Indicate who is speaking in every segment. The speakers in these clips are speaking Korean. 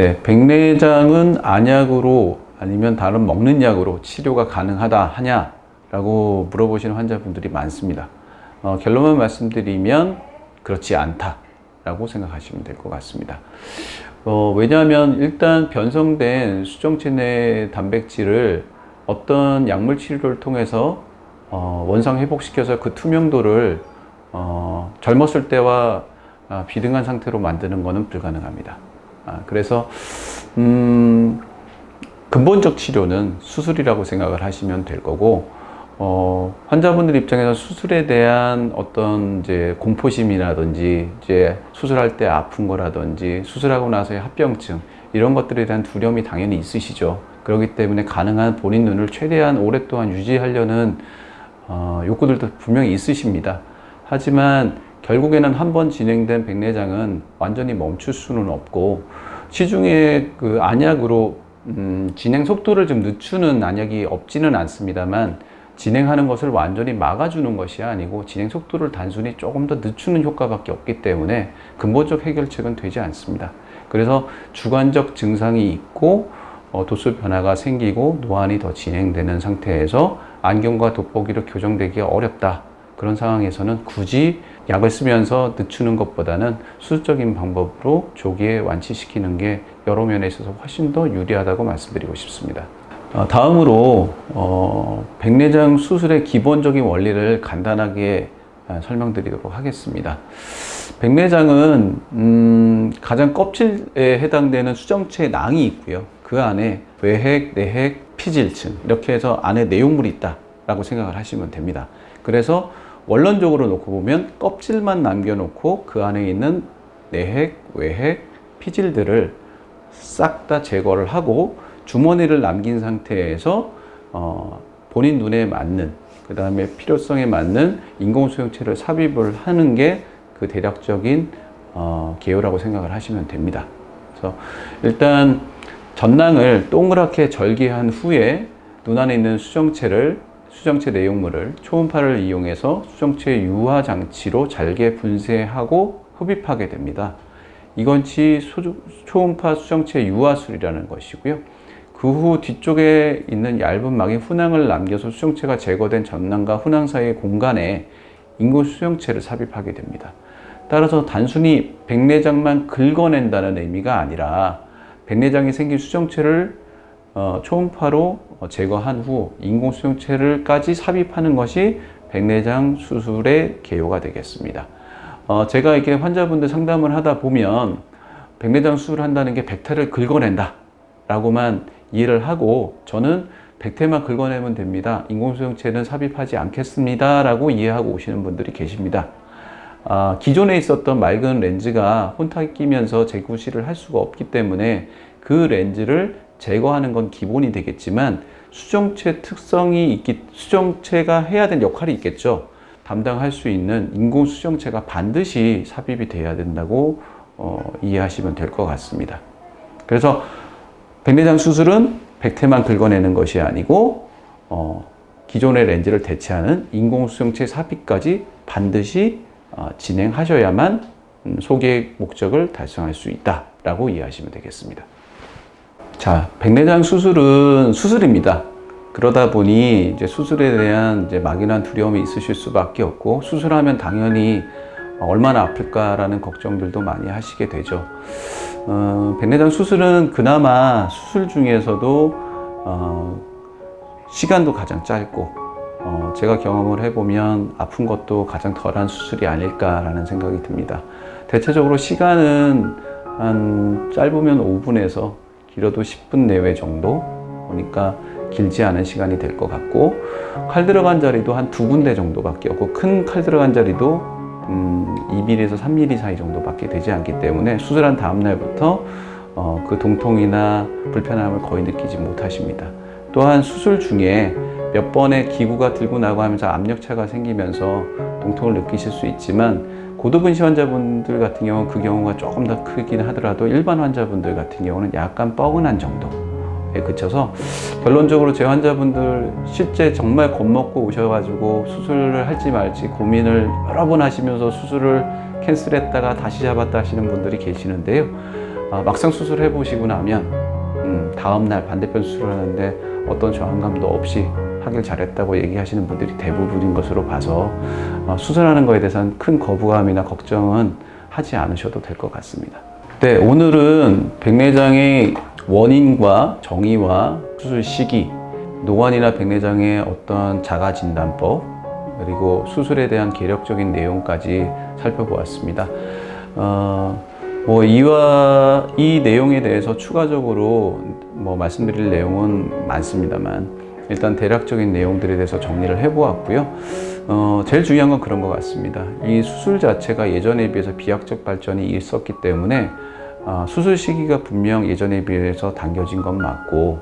Speaker 1: 네, 백내장은 안약으로 아니면 다른 먹는 약으로 치료가 가능하다 하냐라고 물어보시는 환자분들이 많습니다. 어, 결론만 말씀드리면 그렇지 않다라고 생각하시면 될 것 같습니다. 어, 왜냐하면 일단 변성된 수정체 내 단백질을 어떤 약물 치료를 통해서 어, 원상 회복시켜서 그 투명도를 어, 젊었을 때와 아, 비등한 상태로 만드는 것은 불가능합니다. 아, 그래서 음, 근본적 치료는 수술이라고 생각을 하시면 될 거고 어, 환자분들 입장에서 수술에 대한 어떤 이제 공포심이라든지 이제 수술할 때 아픈 거라든지 수술하고 나서의 합병증 이런 것들에 대한 두려움이 당연히 있으시죠. 그렇기 때문에 가능한 본인 눈을 최대한 오랫동안 유지하려는 어, 욕구들도 분명히 있으십니다. 하지만 결국에는 한 번 진행된 백내장은 완전히 멈출 수는 없고 시중에 그 안약으로 음, 진행 속도를 좀 늦추는 안약이 없지는 않습니다만 진행하는 것을 완전히 막아주는 것이 아니고 진행 속도를 단순히 조금 더 늦추는 효과밖에 없기 때문에 근본적 해결책은 되지 않습니다. 그래서 주관적 증상이 있고 어, 도수 변화가 생기고 노안이 더 진행되는 상태에서 안경과 돋보기로 교정되기가 어렵다. 그런 상황에서는 굳이 약을 쓰면서 늦추는 것보다는 수술적인 방법으로 조기에 완치시키는 게 여러 면에 있어서 훨씬 더 유리하다고 말씀드리고 싶습니다. 어, 다음으로 어, 백내장 수술의 기본적인 원리를 간단하게 아, 설명드리도록 하겠습니다. 백내장은 음, 가장 껍질에 해당되는 수정체 낭이 있고요. 그 안에 외핵, 내핵, 피질층 이렇게 해서 안에 내용물이 있다라고 생각을 하시면 됩니다. 그래서 원론적으로 놓고 보면 껍질만 남겨놓고 그 안에 있는 내핵, 외핵, 피질들을 싹 다 제거를 하고 주머니를 남긴 상태에서 어, 본인 눈에 맞는 그 다음에 필요성에 맞는 인공수용체를 삽입을 하는 게 그 대략적인 어, 개요라고 생각을 하시면 됩니다. 그래서 일단 전낭을 동그랗게 절개한 후에 눈 안에 있는 수정체를 수정체 내용물을 초음파를 이용해서 수정체 유화 장치로 잘게 분쇄하고 흡입하게 됩니다. 이것이 초음파 수정체 유화술이라는 것이고요. 그 후 뒤쪽에 있는 얇은 막에 훈항을 남겨서 수정체가 제거된 전낭과 훈항 사이의 공간에 인공 수정체를 삽입하게 됩니다. 따라서 단순히 백내장만 긁어낸다는 의미가 아니라 백내장이 생긴 수정체를 어, 초음파로 제거한 후 인공 수정체를까지 삽입하는 것이 백내장 수술의 개요가 되겠습니다. 어, 제가 이렇게 환자분들 상담을 하다 보면 백내장 수술을 한다는 게 백태를 긁어낸다 라고만 이해를 하고 저는 백태만 긁어내면 됩니다. 인공수정체는 삽입하지 않겠습니다. 라고 이해하고 오시는 분들이 계십니다. 아, 기존에 있었던 맑은 렌즈가 혼탁 끼면서 재구시를 할 수가 없기 때문에 그 렌즈를 제거하는 건 기본이 되겠지만 수정체 특성이 있기, 수정체가 해야 될 역할이 있겠죠. 담당할 수 있는 인공 수정체가 반드시 삽입이 돼야 된다고 어, 이해하시면 될 것 같습니다. 그래서 백내장 수술은 백태만 긁어내는 것이 아니고 어, 기존의 렌즈를 대체하는 인공 수정체 삽입까지 반드시 어, 진행하셔야만 음, 소개의 목적을 달성할 수 있다라고 이해하시면 되겠습니다. 자, 백내장 수술은 수술입니다. 그러다 보니 이제 수술에 대한 이제 막연한 두려움이 있으실 수밖에 없고 수술하면 당연히 얼마나 아플까라는 걱정들도 많이 하시게 되죠. 어, 백내장 수술은 그나마 수술 중에서도 어, 시간도 가장 짧고 어, 제가 경험을 해보면 아픈 것도 가장 덜한 수술이 아닐까라는 생각이 듭니다. 대체적으로 시간은 한 짧으면 5분에서 길어도 10분 내외 정도 보니까 길지 않은 시간이 될 것 같고 칼 들어간 자리도 한 두 군데 정도밖에 없고 큰 칼 들어간 자리도 음, 2mm에서 3mm 사이 정도밖에 되지 않기 때문에 수술한 다음 날부터 어, 그 동통이나 불편함을 거의 느끼지 못하십니다. 또한 수술 중에 몇 번의 기구가 들고 나고 하면서 압력차가 생기면서 동통을 느끼실 수 있지만 고도근시 환자분들 같은 경우는 그 경우가 조금 더 크긴 하더라도 일반 환자분들 같은 경우는 약간 뻐근한 정도에 그쳐서 결론적으로 제 환자분들 실제 정말 겁먹고 오셔가지고 수술을 할지 말지 고민을 여러 번 하시면서 수술을 캔슬했다가 다시 잡았다 하시는 분들이 계시는데요. 아, 막상 수술해 보시고 나면 음, 다음 날 반대편 수술하는데 어떤 저항감도 없이 하길 잘했다고 얘기하시는 분들이 대부분인 것으로 봐서 어, 수술하는 거에 대해서는 큰 거부감이나 걱정은 하지 않으셔도 될 것 같습니다. 네, 오늘은 백내장의 원인과 정의와 수술 시기, 노안이나 백내장의 어떤 자가 진단법, 그리고 수술에 대한 개력적인 내용까지 살펴보았습니다. 어, 뭐 이와 이 내용에 대해서 추가적으로 뭐 말씀드릴 내용은 많습니다만 일단 대략적인 내용들에 대해서 정리를 해보았고요. 어, 제일 중요한 건 그런 것 같습니다. 이 수술 자체가 예전에 비해서 비약적 발전이 있었기 때문에 아, 수술 시기가 분명 예전에 비해서 당겨진 건 맞고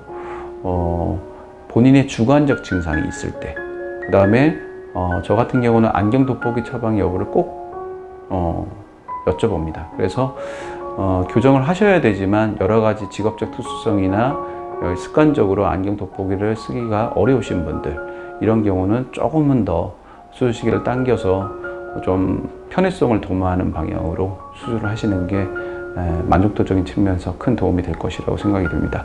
Speaker 1: 어, 본인의 주관적 증상이 있을 때, 그 다음에 어, 저 같은 경우는 안경 돋보기 처방 여부를 꼭 어, 여쭤봅니다. 그래서 어, 교정을 하셔야 되지만 여러 가지 직업적 특수성이나 어, 습관적으로 안경 돋보기를 쓰기가 어려우신 분들 이런 경우는 조금은 더 수술 시기를 당겨서 좀 편의성을 도모하는 방향으로 수술을 하시는 게 에, 만족도적인 측면에서 큰 도움이 될 것이라고 생각이 듭니다.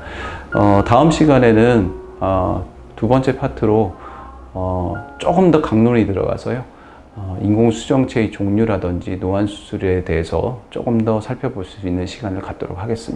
Speaker 1: 어, 다음 시간에는 어, 두 번째 파트로 어, 조금 더 강론이 들어가서요. 어, 인공수정체의 종류라든지 노안 수술에 대해서 조금 더 살펴볼 수 있는 시간을 갖도록 하겠습니다.